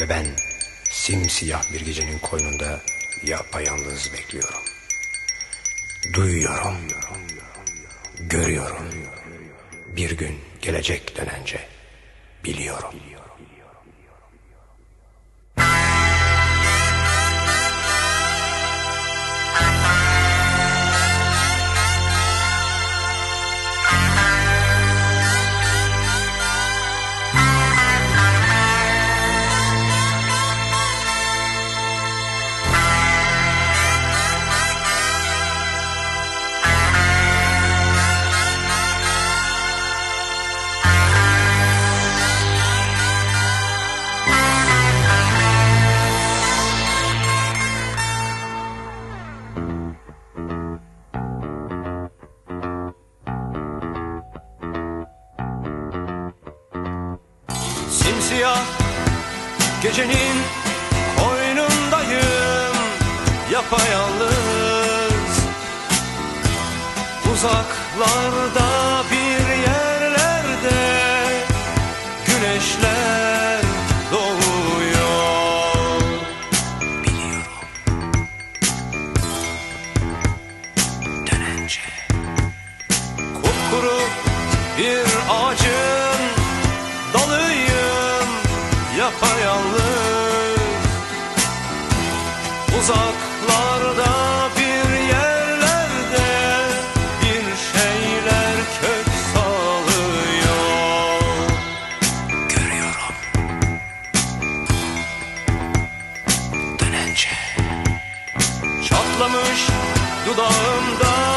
ve ben simsiyah bir gecenin koynunda yapayalnız bekliyorum. Duyuyorum, görüyorum. Bir gün gelecek dönence biliyorum. Simsiyah gecenin koynundayım Yapayalnız. Uzaklarda bir yerlerde Güneşler doğuyor. Dönence Kupkuru bir ağacın yapayalnız Uzaklarda bir yerlerde bir şeyler kök salıyor görüyorum. Dönence Çatlamış dudağımda